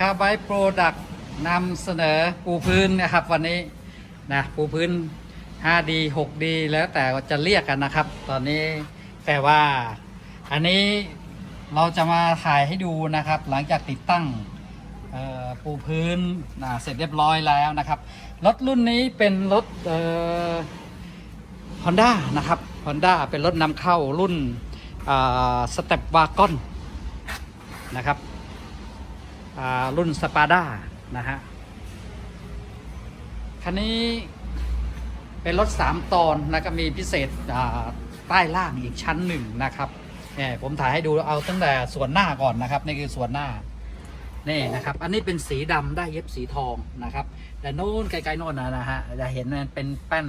คาร์ไบโปรดักต์นำเสนอปูพื้นนะครับวันนี้นะปูพื้น 5D 6D แล้วแต่จะเรียกกันนะครับ ตอนนี้แต่ว่าอันนี้เราจะมาถ่ายให้ดูนะครับ หลังจากติดตั้งปูพื้นนะเสร็จเรียบร้อยแล้วนะครับ รถรุ่นนี้เป็นรถเอ่อ Honda นะครับ Honda เป็นรถนำเข้ารุ่นสเต็ปวากอนนะครับ รุ่นสปาด้านะฮะ คันนี้เป็นรถ 3 ตอนแล้วก็มีพิเศษใต้ล่างอีกชั้นหนึ่งนะครับเนี่ยผมถ่ายให้ดูเอาตั้งแต่ส่วนหน้าก่อนนะครับ นี่คือส่วนหน้านี่นะครับ อันนี้เป็นสีดำได้เย็บสีทองนะครับ แต่โน้นไกลๆโน้นนะนะฮะจะเห็นมันเป็นแป้น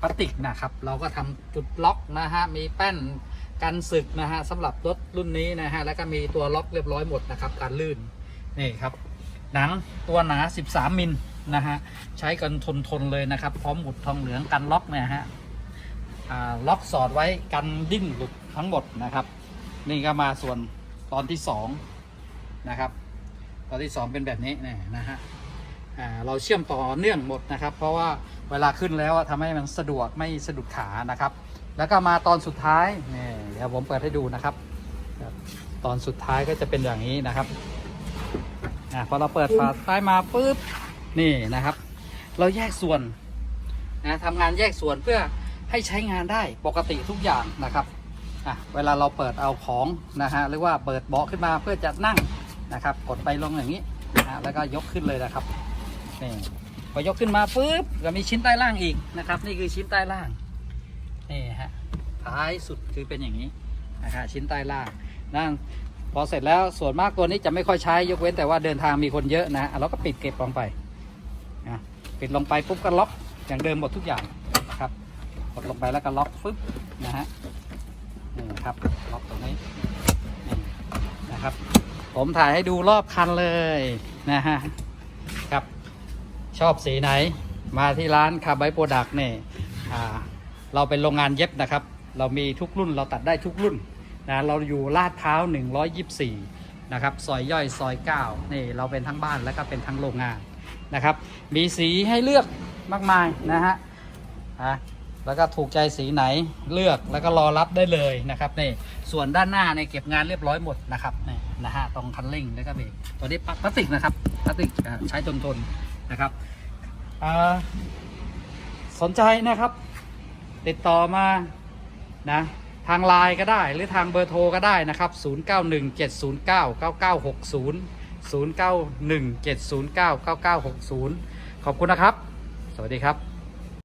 พลาสติกนะครับ เราก็ทำจุดล็อกนะฮะ มีแป้นกันสึกนะฮะสำหรับรถรุ่นนี้นะฮะ แล้วก็มีตัวล็อกเรียบร้อยหมดนะครับ การลื่น นี่ครับ หนังตัวหนา 13 มิลนะฮะ ใช้กันทนทนเลยนะครับ พร้อมหมุดทองเหลืองกันล็อกเนี่ยฮะล็อกสอดไว้กันดิ้นหลุดทั้งหมดนะครับ นี่ก็มาส่วนตอนที่สองนะครับตอนที่สองเป็นแบบนี้นี่นะฮะเราเชื่อมต่อเนื่องหมดนะครับ เพราะว่าเวลาขึ้นแล้วอะทำให้มันสะดวกไม่สะดุดขานะครับ แล้วก็มาตอนสุดท้ายนี่เดี๋ยวผมเปิดให้ดูนะครับ ตอนสุดท้ายก็จะเป็นอย่างนี้นะครับ อะพอเราเปิดฝาท้ายมาปุ๊บนี่นะครับ เราแยกส่วนนะทำงานแยกส่วนเพื่อให้ใช้งานได้ปกติทุกอย่างนะครับอะเวลาเราเปิดเอาของนะฮะหรือว่าเปิดเบาะขึ้นมาเพื่อจะนั่งนะครับ กดไปลงอย่างนี้นะฮะแล้วก็ยกขึ้นเลยนะครับนี่พอยกขึ้นมาปุ๊บก็มีชิ้นใต้ล่างอีกนะครับ นี่คือชิ้นใต้ล่างนี่ฮะท้ายสุดคือเป็นอย่างนี้นะครับชิ้นใต้ล่างนั่ง พอเสร็จแล้วส่วนมากตัวนี้จะไม่ค่อยใช้ยกเว้นแต่ว่าเดินทางมีคนเยอะนะเราก็ปิดเก็บลงไปนะปิดลงไปปุ๊บก็ล็อกอย่างเดิมหมดทุกอย่างนะครับกดลงไปแล้วก็ล็อกฟึบนะฮะนี่ครับล็อกตรงนี้นี่นะครับ ผมถ่ายให้ดูรอบคันเลยนะฮะครับชอบสีไหนมาที่ร้านคาร์ไบโปรดักต์เนี่ยเราเป็นโรงงานเย็บนะครับ เรามีทุกรุ่นเราตัดได้ทุกรุ่น นะเราอยู่ลาดพร้าว 124 นะครับ ซอยย่อยซอย 9 นี่เราเป็นทั้งบ้านแล้วก็เป็นทั้งโรงงานนะครับ มีสีให้เลือกมากมายนะฮะอะแล้วก็ถูกใจสีไหนเลือกแล้วก็รอรับได้เลยนะครับนี่ส่วนด้านหน้าเนี่ยเก็บงานเรียบร้อยหมดนะครับนี่นะฮะตรงคันเร่งแล้วก็เบรกตัวนี้พลาสติกนะครับพลาสติกใช้ทนทนๆนะครับสนใจนะครับ ติดต่อมานะ ทางไลน์ก็ได้หรือทางเบอร์โทรก็ได้นะครับ 0917099960 0917099960 ขอบคุณนะครับ สวัสดีครับ